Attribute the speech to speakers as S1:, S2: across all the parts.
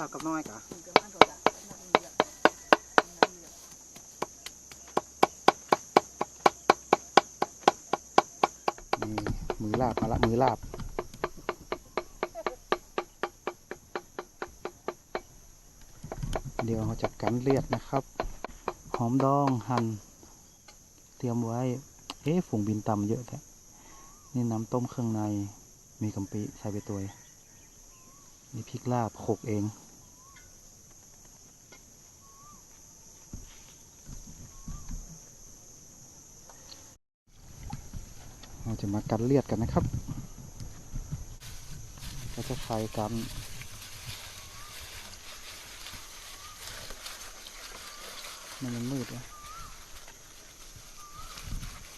S1: ลาบกับน้อยกะ
S2: ถึงกับมันโดดอะน้ำเดือดน้ำเดือด
S1: นี่มือลาบมาละมือลาบเดี๋ยวเราจัดการเลียดนะครับ หอมดองหั่นเตรียมไว้ เอ๊ะฝูงบินต่ำเยอะแท้นี่น้ำต้มเครื่องใน มีกะปิใส่ไปตัวนี่พริกลาบโขกเอง เราจะมากันเลียดกันนะครับเราจะใช้กันมันมันมืดอะ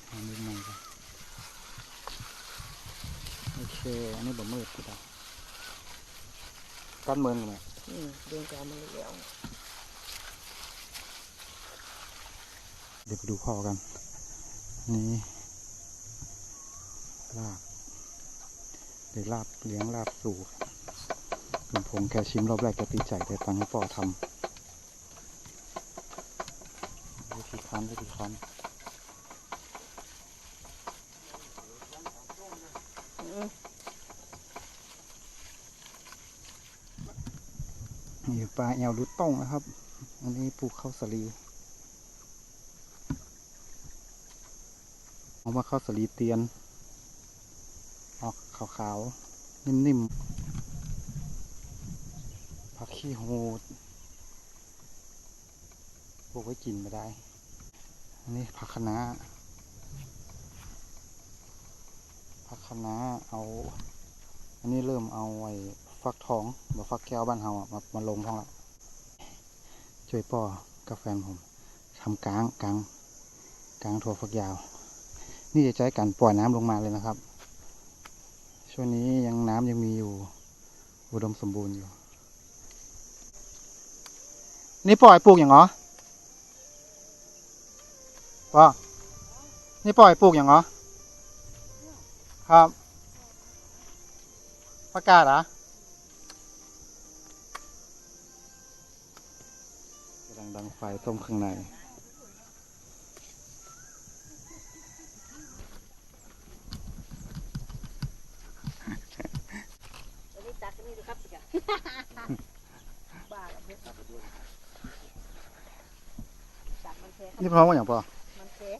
S1: หามืดใหม่ก่อนโอเค อันนี้บ่มืดกูได้กันเมืองเลย
S2: อืมเดือนกามันแล้ว
S1: เดี๋ยวไปดูพ่อกัน นี่ ลาบเดี๋ยวลาบเลี้ยงลาบสู่หลวงพงแกชิมรอบแรกแกตีใจแต่ตังให้พ่อทำวิธีคั้นวิธีคั้น
S2: ม
S1: นี่ปลาแอวดุดต้องนะครับ อันนี้ปลูกข้าวสาลีเอามาข้าวสาลีเตียน ขาวๆ นิ่มๆ ผักขี้โหดปลูกไว้กินไม่ได้ อันนี้ผักคะน้าผักคะน้าเอา อันนี้เริ่มเอาไว้ฟักทองแบบฟักแก้วบ้านเฮาอะมามาลงท้องละช่วยป่อกับแฟนผมทำกลางกลางกลางถั่วฝักยาว นี่จะใช้การปล่อยน้ำลงมาเลยนะครับ ช่วงนี้ยังน้ำยังมีอยู่ อุดมสมบูรณ์อยู่ นี่ปล่อยปลูกอย่างเหรอป่อนี่ปล่อยปลูกอย่างเหรอ ครับประกาศเหรอกำลังดังไฟต้มข้างใน
S2: นี้ตักอันนี้ดูครั บสิจ้ะบ้าแล้วเนี่ยตักมันแทง
S1: นี่พร้อมว่าอย่างปอ
S2: มันแทง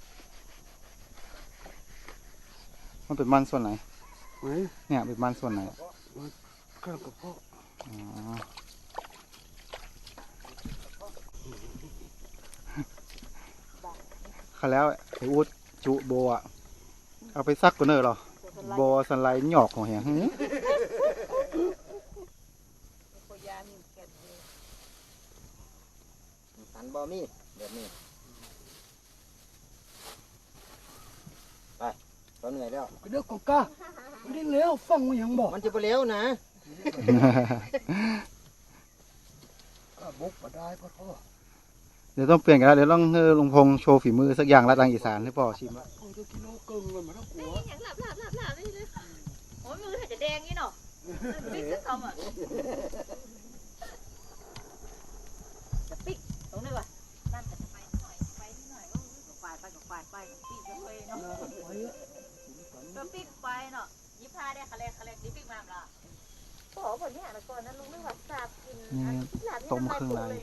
S1: มันเป็นมันส่วนไหน
S3: ไหน
S1: เนี่ยเป็นมันส่วนไหน
S3: ข้าวกระเพาะ
S1: อ๋อเขาแล้วไอ้อูดจุโบอะเอาไปซักกันเนอะเหรอโบสไลด์หยอกของเฮียหึ
S2: โคยานี่แก่นเลย
S4: สันบอมีแบบนี้ไปเราเหนื่อยแล้ว
S3: เดี๋ยวกกาไม่ได้แล้วฟังว่าหยังบอก
S4: มันจะไปเร็วนะ
S3: ก็บุกมาได้พ่อพ่อ
S1: เดี๋ยวต้องเปลี่ยนกันแล้วเดี๋ยวต้องให้ลุงพงษ์โชว์ฝีมือสักอย่างละทางอีสานให้พ่อชิมละ
S3: พ่อจะกิโลเกินกันมาทั้งหัว
S2: อย่างหลับหลับหลับหลับนี่เลยโอ้ยมือถ้าจะแดงนี่เนาะปิ๊กสักคำอะจะปิ๊กต รงนี้วะนั่นจะไปหน่อยไปหน่อยก็ควายไปกับควายไปปิ๊กจะไปเนาะก็ปิ๊กไปเนาะยี่ห้าได้คะแนนคะแนนนี่ปิ๊กมาละขอผลที่หาก่อนนะลุงไม่หวัดสาบกิน
S1: นี่ต้มเครื่องใน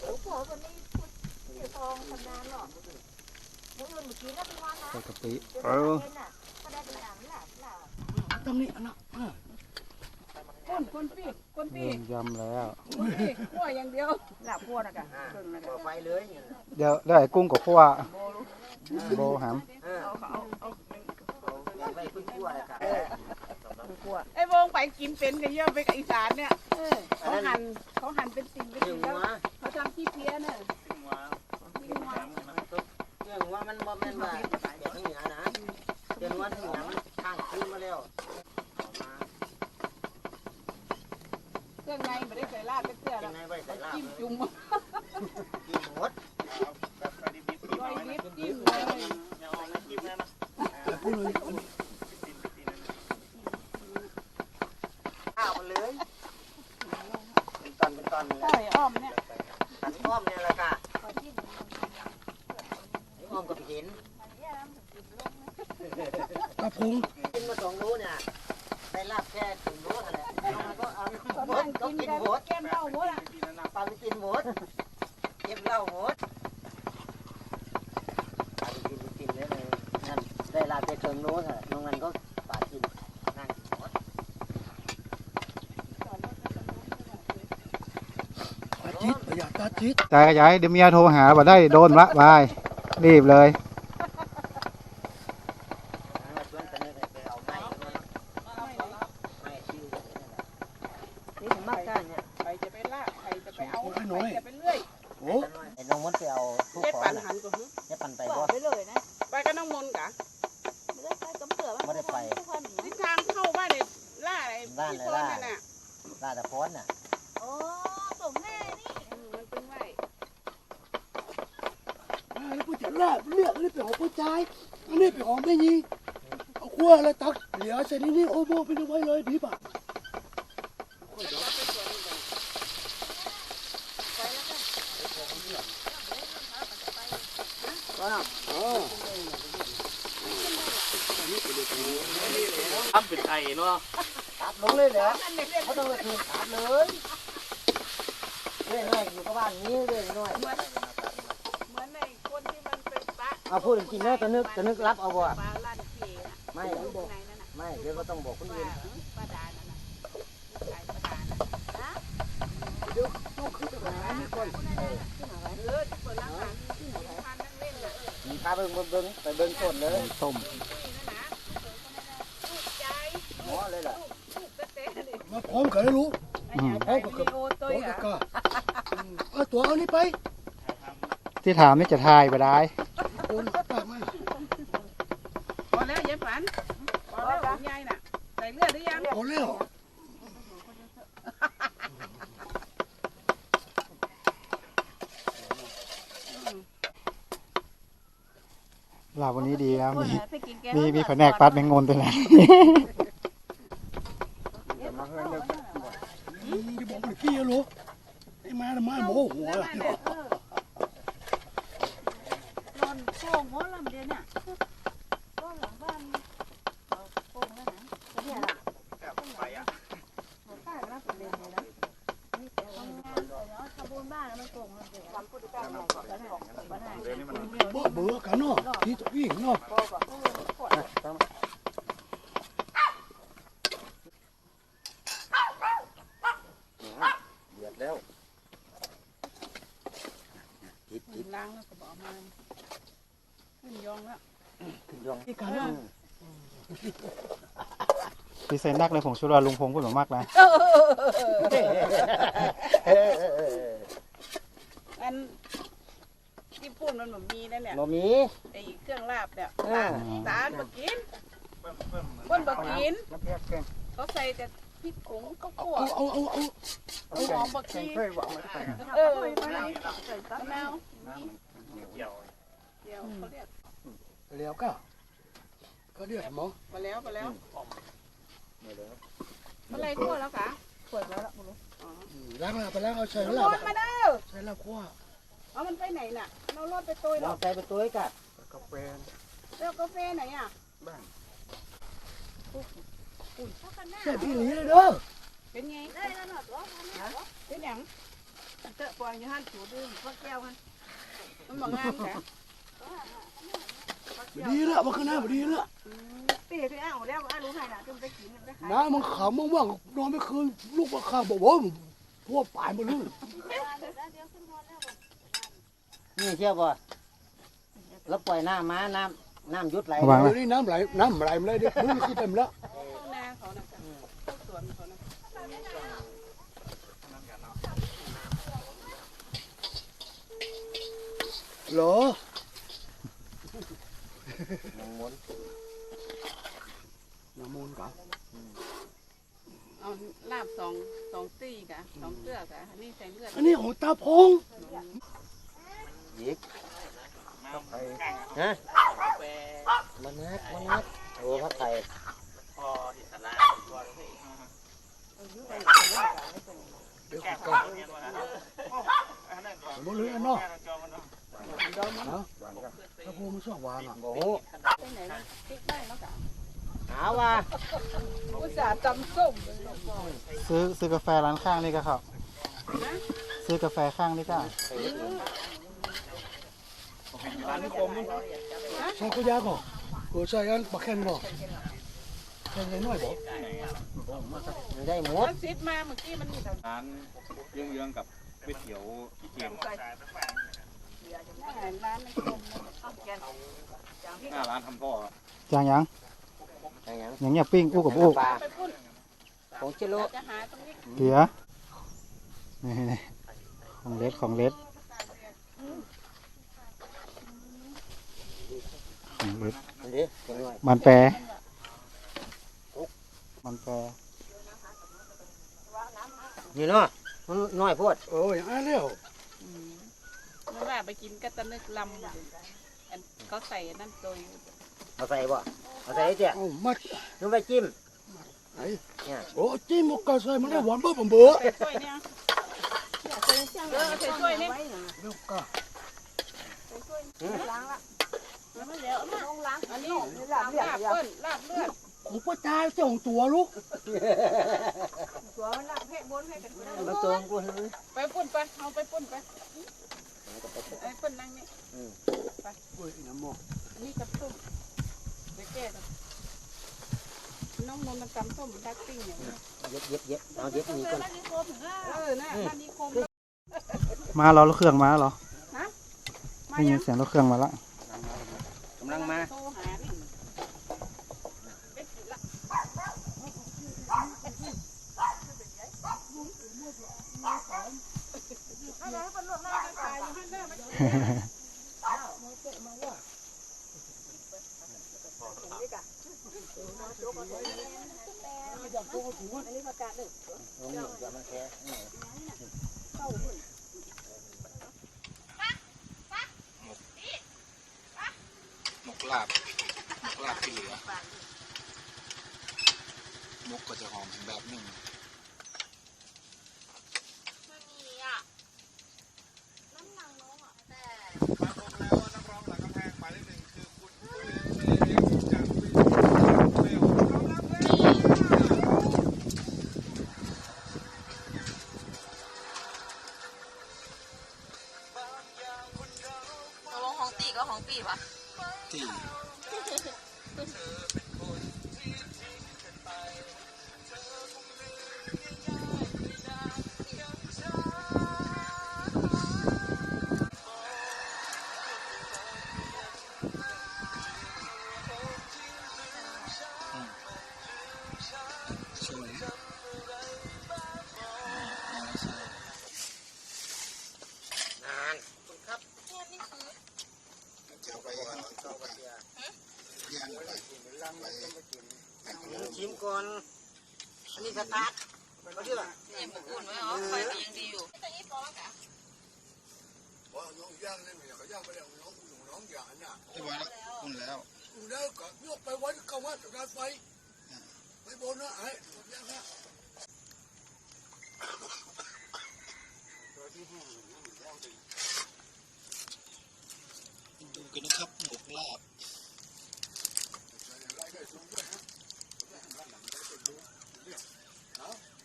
S2: โอ้โหวันนี้พูดเสียทองทำงานหรอกมึงเงินเมื่อกี้นะพี่วันนะ
S1: ใส่กะปิ
S2: เดี๋ยว
S1: เออ
S2: เย็นน่ะก็ได้เป็นหลังหลับหลับ
S3: ตรงนี้นะ ก้นก้นปีกก้นปี
S1: เริ่
S3: ก
S1: มยำแล้ว
S3: ก้นปีกหัวอย่างเดียว
S2: หลับพวนะกะ
S4: อ่า
S2: ครึ่งนะ
S4: ต่
S2: กะ
S4: อไปเลย
S1: เดี๋ยวได้กุ้งกับพวกโบหาม
S4: อ่า
S2: เอาเอาเอา
S4: อยากไปขึ้นขั้วเลยครับ
S2: พว
S5: ไอ้วงไปกินเป็นกันเยอะไปกับอีสานเนี่ยเขาหั่นเขาหั่นเป็นสิ่งเป็น
S4: เรื่อง
S5: สิ่ง
S4: หั
S5: แล้ว
S4: ว
S5: เขาทำที่เพี้ยเนี่ย
S4: เรื่องหัวมันบ่แม่นว่าแบบนี้นะเรื่องหัวที่หนังมันข้างขึ้นมาแล้ว เค
S5: รื่งไม่ได้ใส่ลาดเกลือแล้วจิ้มจุ่ม
S4: จิ้มหมด
S5: ลอยลิฟจิ้มเลย
S4: ข้าวมันเลยเป็นตอนเป็นตอนเลยใช่อ้อมเนี่ยอันอ้อมเนี่ย
S5: แหละ
S4: ค่ะอ้อมกับเห็นกระพุง ได้ลาบแค่ถึงรู้เท่านั้นน้องนั้นก็ปลากินนั่งกินหมด
S3: ตาจิตประหยัดตาจิต
S1: แต่ก็อย่าให้เดี๋ยวเมียโทรหาบ่ได้โดนละบายรีบเลย
S4: มาชวนกันเลยไปเอาไม้ไม้ชิวนี่ถึงมากกันเนี่ย
S5: ใครจะไปล่าใครจะไปเอาใครจะไปเลื่อย
S3: โอ้
S4: ไอ้น้องมดไปเอาทุก
S5: เฮ็ด
S4: ของ
S5: ปัน
S4: น่ะ
S5: หันก็ฮึ
S4: จะปั่นไป
S2: บ
S4: บ่
S2: อกไปเลยนะ
S5: ไปก็น้องมนต์กะ
S2: ไม่ ได้ไปกำเสือ
S4: ไม่ได้ไป
S5: ทิศทางเข้าบ้านเนี่ยล่าอะไรที่โซนนั่นน่ะ
S4: ลาดตะพอนน่ะ
S2: โอ้สมแน่นี่
S5: อืมมันเป็นไว้
S3: แล้วกูจะลาบเลือกนี่เป็นของผู้ชายอันนี้เป็นของแม่ยิงเอาขั้วแล้วตักเหลือเสร็จนี่โอ้โหไปดูไว้เลยดีป่ะเออ
S6: ทำเป็นไทยเนาะ
S4: ตัดลงเลยเหรอเขาต้องเลยคือตัดเลยเรื่อยๆอยู่กับบ้านนี้เรื่อยๆ
S5: เหมือนในคนที่มันเป็นปลา
S4: เอาพูดจริงๆเนอะจะนึกจะนึกรับเอาบ่
S5: ปลาลั่นเพน่ะ
S4: ไม่
S5: ลูกในนั่นน่ะ
S4: ไม่เดี๋ยวก็ต้องบอกคน
S5: ป
S4: อื่น
S5: ลาปลาดานั่นน่ะขายปลาดาน่ะเออที่เปิดร้านอาหารที่หนูทานนั่งเล่นน่ะ
S4: มีพาเบิ่งเบิ่งเบิ่งไปเบิ่งต้นเลย
S1: ต้ม
S5: ลูกใจ
S4: หมอ เลยล่ะ
S5: ลูกเต้ๆนี่
S3: มาพร้อมกันแล้วรู้
S5: ไอ้เนี่ยไอ้วิดีโอตัว
S3: โอ้
S5: อะ
S3: ก็เอาตัวเอานี่ไป
S1: ที่ถามนี่จะทายไปได้
S3: โอนปากมา
S5: พอแล้วยายฝันพอแล้วคุณยายน่ะใส่เลือดหรือยัง
S3: เอาแล้ว
S1: ลาบวันนี้ดีนะมี
S2: ไปกินแก
S1: มีมีแผนกปัดแมงงนตัวนั้น
S3: จะบอกมันขี้อะรู้ไอ้มาน่ะมาโมโหหัวล่ะ
S2: นอนโป่งหัวลำเดียวเนี่ยก็หลังบ้านโป่งแล้วนะเนี่ยล่ะไปอะป้ารับประเด็นเลยนะนี่แต่ทำงานเนาะทำบุญบ้านแล้วมันโป่งมันเสียทำพุทธการเนี่ยก็ได้ก็ได้
S3: บ่เบื่อกันเนาะที่ตัววิ่งเนาะ
S4: เดือดแล้ว
S5: ล้างแล้วก็บอกมาขึ้นยองแล้ว
S4: ขึ้นดวง
S3: ที่กันเนาะ
S1: ดีไซน์นักเลยผมชุดว่าลุงพงพูดมามากนะ
S5: อันที่พูด มันแบบมีนั่นแหละ
S4: บ่มี
S5: ไอ้เครื่องลาบเนี่ย
S4: อ่า
S5: ตาลบักกินบ้นบักกิน
S4: น้ำเพียกแกง
S5: เขาใส่แต่พริกผงข้าวคั่ว
S3: เอาเอาเอาเอา
S5: หอมบักชีเออมะนาวเดี๋ยวเขาเรียก
S3: แล้วก็ก็เรียกหมอ
S5: มาแล้วมาแล้วอะไรคั่วแล้วกะเปิดแล้วละบุรุษ
S3: ล้างแล้วไปล้างเอาใส่
S5: ร
S3: ลาบ
S5: ถมาเด้อ
S3: ใส่ลาบขั้ว
S5: เอามันไปไหนน่ะ เรารถไปตัวหร
S4: เรา
S5: อ
S4: ใส่ไปตัวไอ้กะ
S3: กาแฟ
S5: แล้วกาแฟไหนอะ
S3: แซ่บอีหลีเลยเด้อ
S5: เป็นไงได้แล้วเนาะตัวเป็นหยังเตะปล่อยอยู่หันถูดื้อพวกแก้วมันมันบอกงามแค่
S3: ดีละมันก็น่าดีละ
S5: ปีที่อ้าวแล้วอ้ารู้ไงน่ะจนไปกินไปขาย
S3: น้ามันขำว่างๆนอนไม่คืนลูกมาข้าบอกว่าทั่วปลายมาเลย
S4: นี่ เชื่อบ่แล้วปล่อยน้ำมาน้ำน้ำยุดไหล
S1: ระวัง
S3: เดี๋
S1: นะ
S3: ยวนี้น้ำไหลน้ำไหลมาเลยเดี๋ยวมือคือเต็มแล้ว
S5: ข้างหน้าเขานะจ๊ะเข้าสวนเขานะ
S3: เหรอ
S4: ม้วน
S3: น้ำมูลกับ
S5: เอาลาบสองสองตีกะสองเตื้อกะอันนี้ใส่เลือด
S3: อันนี้ของตาพง
S4: ยิกฮะมันนักมันนักโอ้พักไทย
S6: พออิสระพอเลย
S3: เดี๋ยว
S6: แก้
S3: ก่
S6: ก่
S3: อ
S6: อนนเนี่ยว่า
S3: บ่เลยอันเนาะถ้าพูมันชอบหวานอะ
S4: โอ้โห
S5: ไปไหนนะติ๊กได้แล้วกะ
S4: หาว่า
S5: อุตส่าห์ตำส้มเลย
S1: ซื้อซื้อกาแฟร้านข้างนี่ก็ครับซื้อกาแฟข้างนี่ก็
S3: ชอบก็ยากอะกูใช้อันปลาแค่นบ่แค่น้อยบ่
S4: มันได้หมด
S5: แล้วซิดมาเมื่อกี้มันมีแต่
S6: ร้านเยื้องๆกับก๋วยเตี๋ยวพี่เกียง
S5: ร้านมันส้มนะข้าวแกง
S6: หน้าร้านทำพ่อ
S1: จางหยัง
S4: อะไรอย่าง
S1: หยังเนี่ยปิ้งอู้กับอู้
S4: ปลา
S5: ไปปุ้น
S4: ผงชิโร่
S5: จะหาตรงนี้
S1: เกลือนี่นี่ของเล็ดของเล็ดของเล็ด
S4: อันนี้เป็นหน่อย
S1: มันแปรมันแปร
S4: นี่เนาะมันน้อยโพด
S3: โอ้ยอันแล้ว
S5: เมื่อวานไปกินก็ตะนึกลำเลยอันเขาใส่อันนั่นตัวอยู่
S4: เอาใส่บ่เอาใส่เจ้า
S3: เอามา
S4: นุ่มไปจิ้ม
S3: ไหนโอ้จิ้มหมกกระใส่มันได้หวานบ่ผมเบอ
S5: ใส่ถ้วยเนี่ยเออใส่ถ้วยนี่
S3: เดี๋ยวก็
S5: ล้างละไม่แล้วมาลงล้าง อันนี้ลาบเลือดลาบเปิ้ลลาบเลือด
S3: ของป้าตายเจ้าของตัวลูก
S5: ตัวมันลาบให้บนให้กัน
S4: มาตรงกู
S5: ไปปุ้นไปเอาไปปุ้นไปไอ้ปุ้นนั่งนี่
S3: โอ้ยน้ำหมอก
S5: นี่กับส้มไปแก้กันน้องนนท์มันตำส้มดักปิ้งอย่างนี้
S4: เย็บเย็บเย็บเอาเย็บนี่ก่อน
S5: เออน่ะบ้านนี้คม
S1: มาเรอรถเครื่องมาเหรอ
S5: มา
S1: ได้ยิ
S5: ยั
S1: น
S5: ง
S1: เสียงรถเครื่องมาละ
S6: กำลังมา
S5: โทรหนี่ไปกินละเอาไปให้คนลวกหน้าไปขายอยู่ข้างหน้ามัน
S1: มกลาบลาบที่เหลือมุกก็จะหอมแบบหนึ่ง
S2: ตกลงของตีก็ของปีวะ
S1: ที่
S4: ก่อน อันนี้สตาร์ทเขาเรียกว่า
S2: นี่บุกอุ่นไว้เหรอไฟก็ยังดีอยู่
S3: ว่าน้องย่างเลยเนี่ยเขาย่างไปแล้วน้องอุ่นน้องหยาน่ะ
S1: เรียบร้อยแล้วอุ่นแล้ว
S3: อุ่นแล้วก็ยกไปไว้เข้ามาจากการไฟไปบนนะไอ้ย่างนะ
S1: ดูกันนะครับหมกลาบ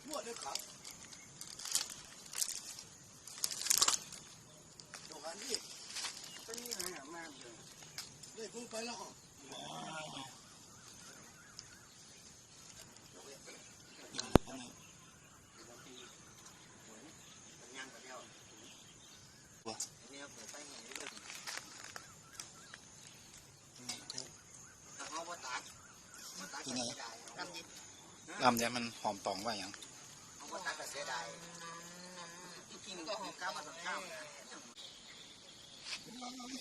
S3: นวดได้ขาตรงนี้เป็นยังไงอะแม่เลยเลยพูดไปแล้ว
S1: คือไง ลำเนี่ยมันหอมตองว่าอย่าง
S2: กินก็หอม
S1: เ